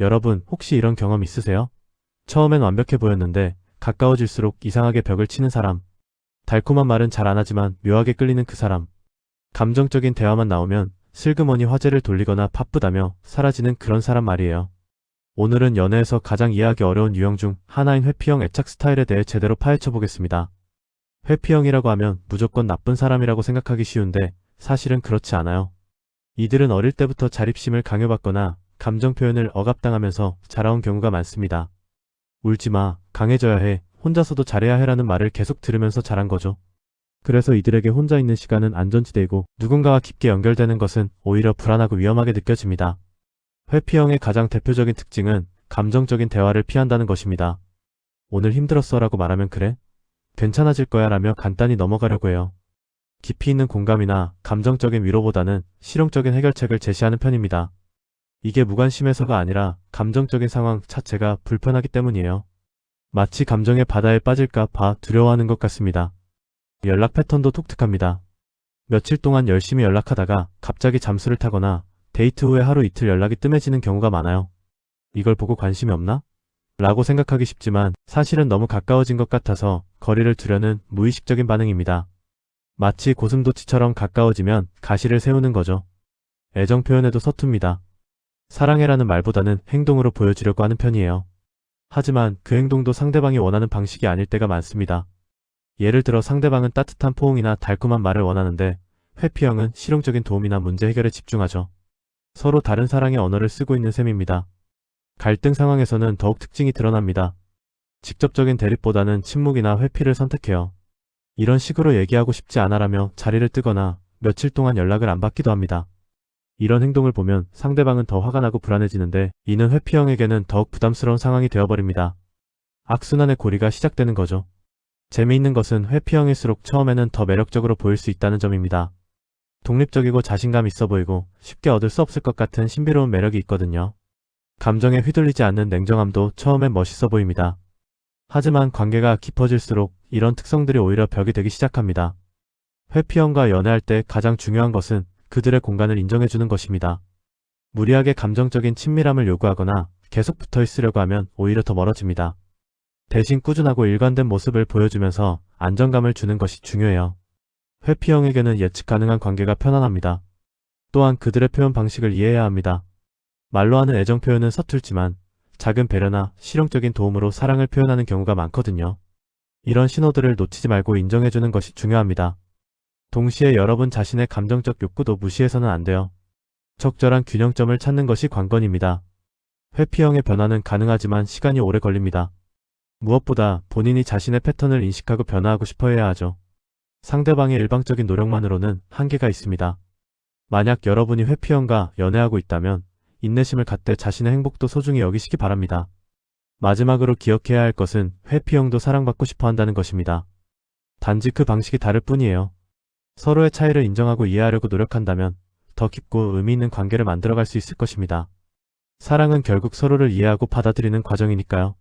여러분 혹시 이런 경험 있으세요? 처음엔 완벽해 보였는데 가까워질수록 이상하게 벽을 치는 사람. 달콤한 말은 잘 안 하지만 묘하게 끌리는 그 사람. 감정적인 대화만 나오면 슬그머니 화제를 돌리거나 바쁘다며 사라지는 그런 사람 말이에요. 오늘은 연애에서 가장 이해하기 어려운 유형 중 하나인 회피형 애착 스타일에 대해 제대로 파헤쳐 보겠습니다. 회피형이라고 하면 무조건 나쁜 사람이라고 생각하기 쉬운데 사실은 그렇지 않아요. 이들은 어릴 때부터 자립심을 강요받거나 감정 표현을 억압당하면서 자라온 경우가 많습니다. 울지 마, 강해져야 해, 혼자서도 잘해야 해라는 말을 계속 들으면서 자란 거죠. 그래서 이들에게 혼자 있는 시간은 안전지대이고 누군가와 깊게 연결되는 것은 오히려 불안하고 위험하게 느껴집니다. 회피형의 가장 대표적인 특징은 감정적인 대화를 피한다는 것입니다. 오늘 힘들었어 라고 말하면 그래? 괜찮아질 거야 라며 간단히 넘어가려고 해요. 깊이 있는 공감이나 감정적인 위로보다는 실용적인 해결책을 제시하는 편입니다. 이게 무관심해서가 아니라 감정적인 상황 자체가 불편하기 때문이에요. 마치 감정의 바다에 빠질까 봐 두려워하는 것 같습니다. 연락 패턴도 독특합니다. 며칠 동안 열심히 연락하다가 갑자기 잠수를 타거나 데이트 후에 하루 이틀 연락이 뜸해지는 경우가 많아요. 이걸 보고 관심이 없나? 라고 생각하기 쉽지만 사실은 너무 가까워진 것 같아서 거리를 두려는 무의식적인 반응입니다. 마치 고슴도치처럼 가까워지면 가시를 세우는 거죠. 애정 표현에도 서툽니다. 사랑해라는 말보다는 행동으로 보여주려고 하는 편이에요. 하지만 그 행동도 상대방이 원하는 방식이 아닐 때가 많습니다. 예를 들어 상대방은 따뜻한 포옹이나 달콤한 말을 원하는데 회피형은 실용적인 도움이나 문제 해결에 집중하죠. 서로 다른 사랑의 언어를 쓰고 있는 셈입니다. 갈등 상황에서는 더욱 특징이 드러납니다. 직접적인 대립보다는 침묵이나 회피를 선택해요. 이런 식으로 얘기하고 싶지 않아라며 자리를 뜨거나 며칠 동안 연락을 안 받기도 합니다. 이런 행동을 보면 상대방은 더 화가 나고 불안해지는데 이는 회피형에게는 더욱 부담스러운 상황이 되어버립니다. 악순환의 고리가 시작되는 거죠. 재미있는 것은 회피형일수록 처음에는 더 매력적으로 보일 수 있다는 점입니다. 독립적이고 자신감 있어 보이고 쉽게 얻을 수 없을 것 같은 신비로운 매력이 있거든요. 감정에 휘둘리지 않는 냉정함도 처음엔 멋있어 보입니다. 하지만 관계가 깊어질수록 이런 특성들이 오히려 벽이 되기 시작합니다. 회피형과 연애할 때 가장 중요한 것은 그들의 공간을 인정해주는 것입니다. 무리하게 감정적인 친밀함을 요구하거나 계속 붙어 있으려고 하면 오히려 더 멀어집니다. 대신 꾸준하고 일관된 모습을 보여주면서 안정감을 주는 것이 중요해요. 회피형에게는 예측 가능한 관계가 편안합니다. 또한 그들의 표현 방식을 이해해야 합니다. 말로 하는 애정 표현은 서툴지만 작은 배려나 실용적인 도움으로 사랑을 표현하는 경우가 많거든요. 이런 신호들을 놓치지 말고 인정해주는 것이 중요합니다. 동시에 여러분 자신의 감정적 욕구도 무시해서는 안 돼요. 적절한 균형점을 찾는 것이 관건입니다. 회피형의 변화는 가능하지만 시간이 오래 걸립니다. 무엇보다 본인이 자신의 패턴을 인식하고 변화하고 싶어 해야 하죠. 상대방의 일방적인 노력만으로는 한계가 있습니다. 만약 여러분이 회피형과 연애하고 있다면 인내심을 갖되 자신의 행복도 소중히 여기시기 바랍니다. 마지막으로 기억해야 할 것은 회피형도 사랑받고 싶어 한다는 것입니다. 단지 그 방식이 다를 뿐이에요. 서로의 차이를 인정하고 이해하려고 노력한다면 더 깊고 의미 있는 관계를 만들어갈 수 있을 것입니다. 사랑은 결국 서로를 이해하고 받아들이는 과정이니까요.